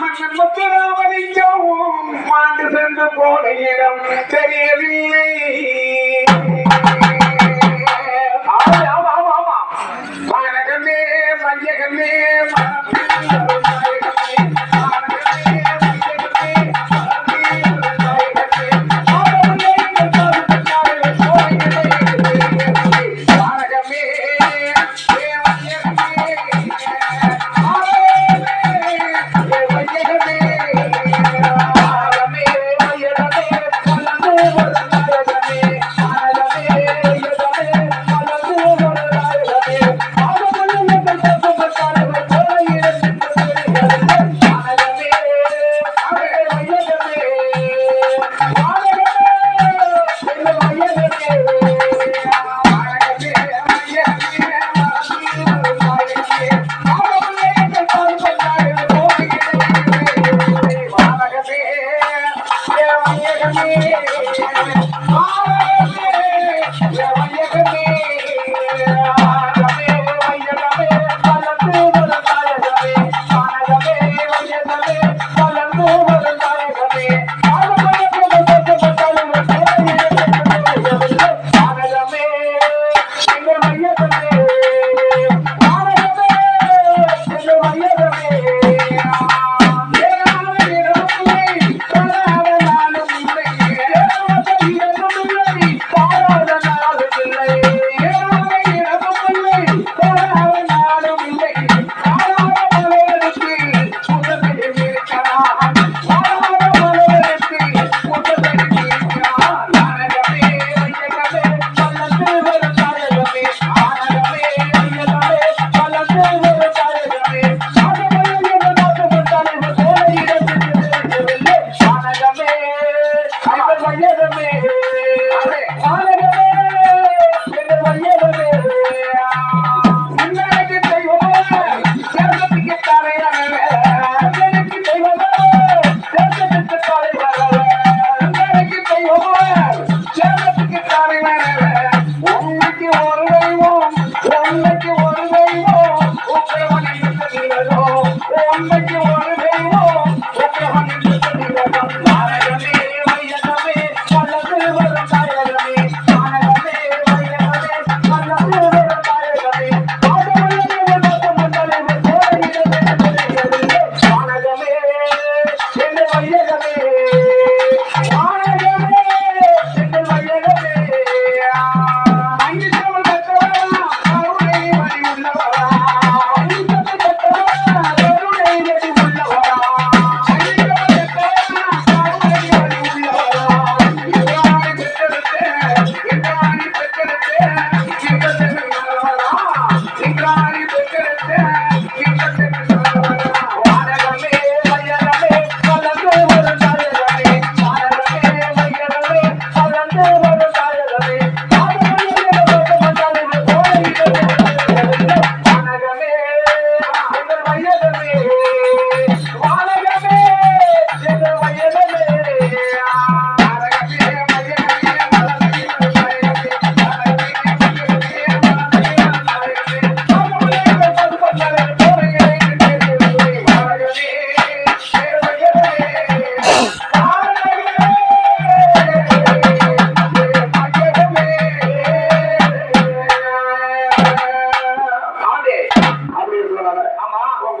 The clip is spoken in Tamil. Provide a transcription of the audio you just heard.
மன்னன் முத்துராமலிங்கம் ஆண்டு சென்று தெரியவில்லை. করতে